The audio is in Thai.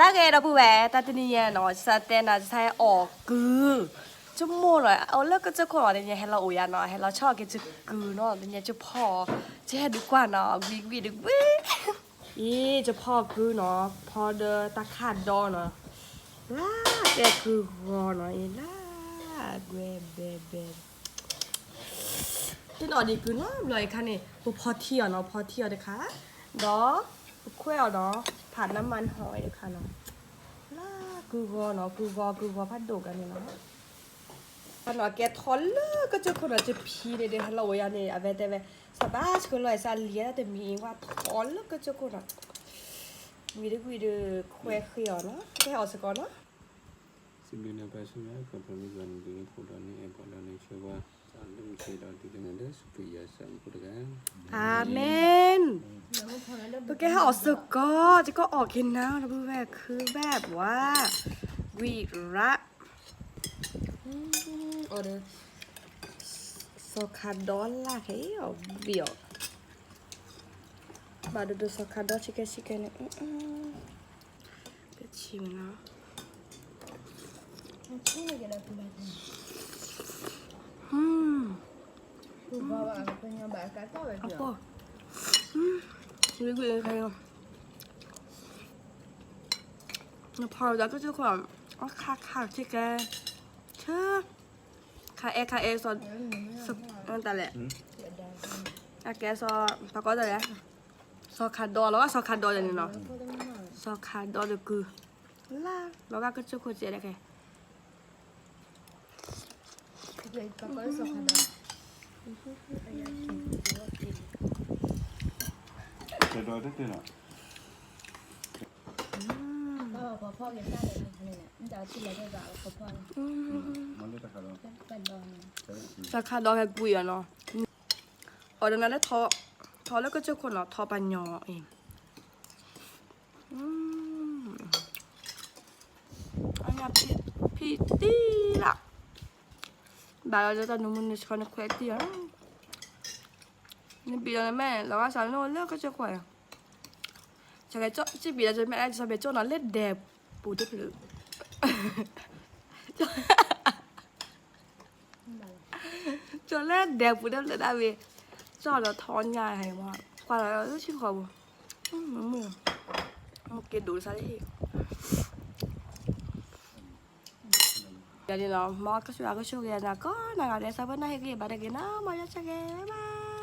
ลาเกเราผู้แวตาตินีเนาะสเตนดาจะใช้ออกกือจุโมหน่อยเอาเลิกก็จะขอเนี่ยให้เราอุยาเนาะให้เราชอบกันจะกือเนาะเนี่ยจะพอจะให้ดูกว่าเนาะวิ่งวิ่ดึวิ่อีจะพอกือเนาะพอเดอตาขาดดอเนาะลาเกคือรอเนาะอีลาเบเบเบที่นอดีกือเนาะเลยค่ะนี่พอเที่ยวเนาะพอเที่ยวนะค่ะดอเคลวเนาะ ผ่านน้ำมันหอยเด้อค่ะเนาะล่ากูกอเนาะกูกอกูกอพัดโดกันนี่เนาะพันว่าแกทอนเลยก็จะคนอาจจะพีเด้เด้ฮัลโหลยานี่อะเวเตเวสบายสกุลเลยซาเลียแต่มีว่าทอนเลยก็จะคนอ่ะวีดวีดคุ้ยเขียวเนาะแกเอาสก่อนเนาะ Sibina Basuna, Kapani Zangi, Pudani, Epolani, Shiva, Salim, Shirati, Ganada, Supriya, Sampuragan. อาเมน ตัวแกออกสึกก็จะก็ออกเห็นนะนะเพื่แบบคือแบบว่าวีระออเดอร์โซคาดอลล่าเฮ้ยเบียวบาดูดูโซคาดอลชิคเก้ชิคเก้เนี่ยเป็ชิมนะอืม Tu. เอาပြောปะอืมวิวใครอะแล้วพอแล้วก็จะความอ๋อค่ะค่ะชิคเกเชื่อค่ะเอค่ะเอสอนสนั่นแต่แหละอะแกซอปากก็แต่แหละซอคาดอแล้วก็ซอคาดออย่างนี้เนาะซอคาดอเลยคือล่าแล้วก็จะคุยเจ๊ได้แก ดอยได้ตีน่ะก็อพ่อเลี้ยได้เลยเนี่ยมันจะเอาที่ได้บ้างพอพ่อมันได้ตะขาดอยเดอยตะขาดอยแบบกุยอะเนาะออกจากนั้นแล้วทอทอแล้วก็เจอคนเนาะทอปัญญอเองอันนี้พี่พี่ตี้อะ말하แม่เราก็했대 요. 근데 미련의 맨 나가서 안올จ가지고 와 요. ราก็สอนโน่เลิกก็จะแควจะแกเจ้าจีบีเราจะแม่จะไปเจ้านั้นเล็ดแดบปูดิบหรือ cho nên đẹp của đâm là đã về cho nó thon nhai hay mà qua là rất chim khẩu nó mưa một cái đủ sao đấy jadi lo mau ke suara ke suara na ko na ga desa bana he ge bada ge na ma ya chage bye